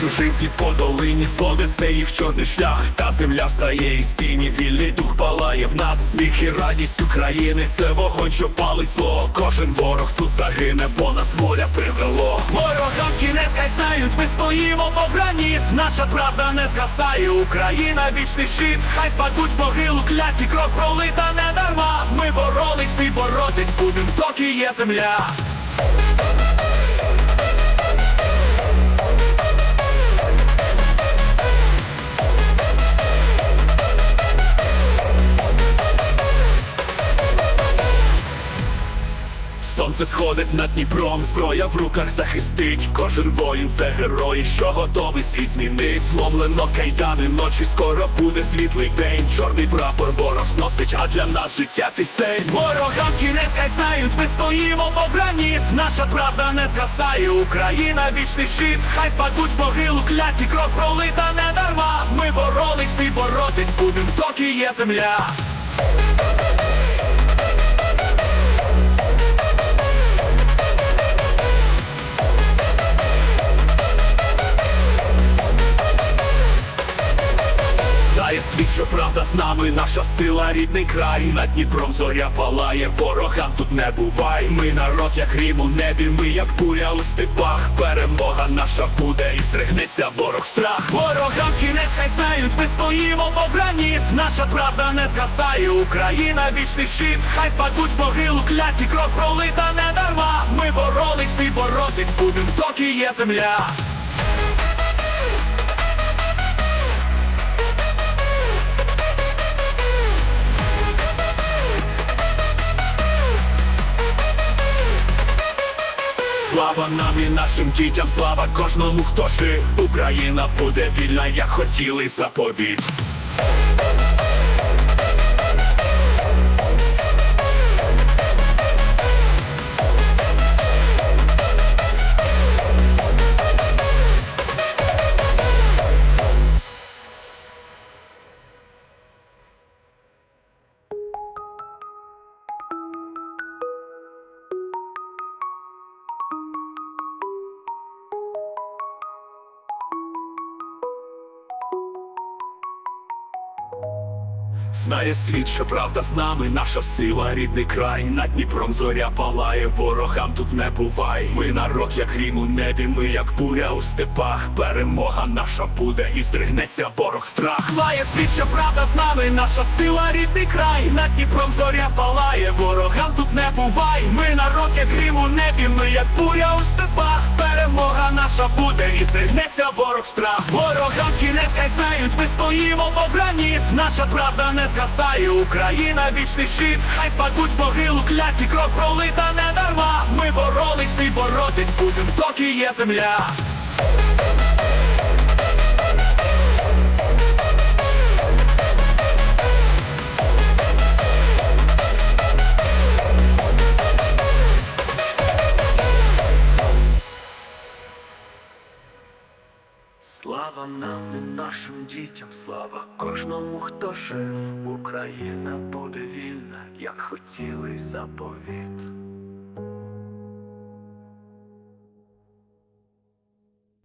чужинці по долині Зводиться їх чорний шлях, та земля встає із тіні, вільний дух палає в нас, сміх і радість України, це вогонь, що палить зло. Кожен ворог тут загине, бо нас воля привело. Ворогам кінець, хай знають, ми стоїмо по граніт. Наша правда не згасає, Україна вічний щит. Хай впадуть в могилу, кляті кров пролита не дарма. Ми боролись і боротись будем, доки є земля. Сонце сходить над Дніпром, зброя в руках захистить. Кожен воїн це герої, що готовий світ змінить. Зломлено кайдани, ночі скоро буде світлий день. Чорний прапор ворог зносить, а для нас життя пісень. Ворогам кінець, хай знають, ми стоїмо по граніт. Наша правда не згасає, Україна вічний щит. Хай впадуть в могилу, кляті кров пролита не дарма. Ми боролись і боротись будем, доки є земля. Світ, що правда з нами, наша сила, рідний край. Над Дніпром зоря палає, ворогам тут не бувай. Ми народ, як грім у небі, ми як буря у степах. Перемога наша буде і стригнеться ворог страх. Ворогам кінець, хай знають, ми стоїмо по граніт. Наша правда не згасає, Україна вічний щит. Хай впадуть могилу, кляті кров пролита не дарма. Ми боролись і боротись будем, доки є земля. Слава нам і нашим дітям, слава кожному, хто жив. Україна буде вільна, як хотіли заповіт Знає світ, що правда з нами, наша сила, рідний край, над Дніпром зоря палає, ворогам тут не бувай. Ми народ, як грім у небі, ми як буря у степах. Перемога наша буде і здригнеться ворог страх. Знає світ, що правда з нами, наша сила, рідний край, над Дніпром зоря палає, ворогам тут не бувай. Ми народ, як грім у небі, ми як буря у степах. Перемога наша буде і здригнеться ворог страх. Ворогам кінець, хай знають, ми стоїмо по граніт. Наша правда не згасає, Україна вічний щит. Хай впадуть могилу, кляті кров пролита не дарма. Ми боролись і боротись будем, доки є земля. Слава нам і нашим дітям, слава кожному, хто жив. Україна буде вільна, як хотіли заповіт.